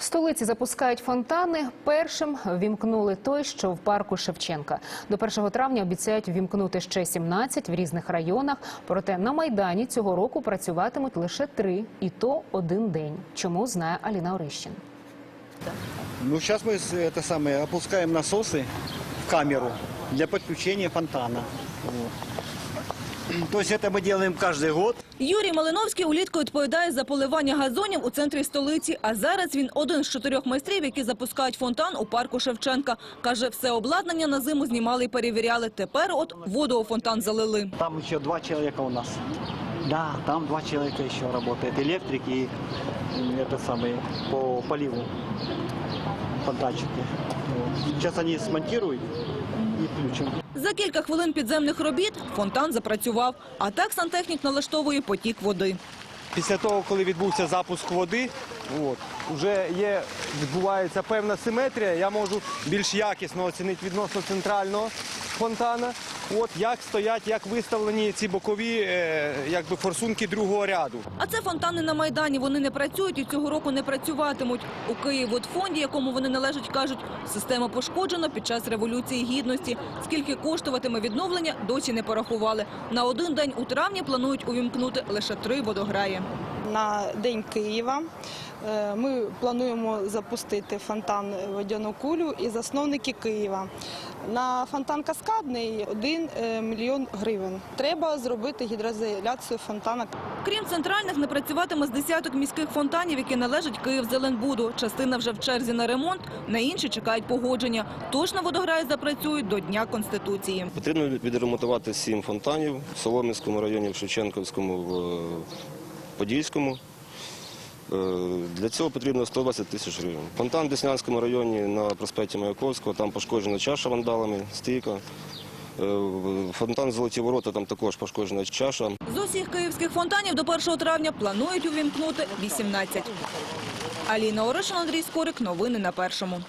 В столиці запускають фонтани. Першим ввімкнули той, що в парку Шевченка. До 1 травня обіцяють ввімкнути ще 17 в різних районах. Проте на майдані цього року працюватимуть лише три, і то один день. Чому знає Аліна Орищин. Ну, сейчас мы с- это самое, опускаем насосы в камеру для подключения фонтана. Вот. То есть это мы делаем каждый год. Юрій Малиновський улітку відповідає за поливання газонів у центрі столиці. А зараз він один з чотирьох майстрів, які запускають фонтан у парку Шевченка. Каже, все обладнання на зиму знімали і перевіряли. Тепер от воду у фонтан залили. Там еще два человека у нас. Да, там два человека еще работает. Электрик и м, это самый по поливу фонтанчики. Вот. Сейчас они смонтируют и включим. За кілька хвилин підземних робіт фонтан запрацював. А так сантехнік налаштовує потік води. Після того, коли відбувся запуск води, от, вже є, відбувається певна симетрія, я можу більш якісно оцінити відносно центрального фонтана. От, як стоять, як виставлені ці бокові е, якби, форсунки другого ряду. А це фонтани на Майдані. Вони не працюють і цього року не працюватимуть. У Київводфонді, якому вони належать, кажуть, система пошкоджена під час Революції Гідності. Скільки коштуватиме відновлення, досі не порахували. На один день у травні планують увімкнути лише три водограї. На День Києва е, ми плануємо запустити фонтан водяну кулю і засновники Києва. На фонтан каскадний 1 мільйон гривень. Треба зробити гідроізоляцію фонтана. Крім центральних, не працюватиме з десяток міських фонтанів, які належать Київзеленбуду. Частина вже в черзі на ремонт, на інші чекають погодження. Тож на водограї запрацюють до Дня Конституції. Потрібно відремонтувати сім фонтанів в Солом'янському районі, в Шевченківському, в е, Подільському. Е, Для цього потрібно 120 тисяч гривень. Фонтан в Деснянському районі на проспекті Маяковського, там пошкоджена чаша вандалами, стійка. Е, Фонтан Золоті ворота, там також пошкоджена чаша. З усіх київських фонтанів до 1 травня планують увімкнути 18. Аліна Орешин, Андрій Скорик. Новини на першому.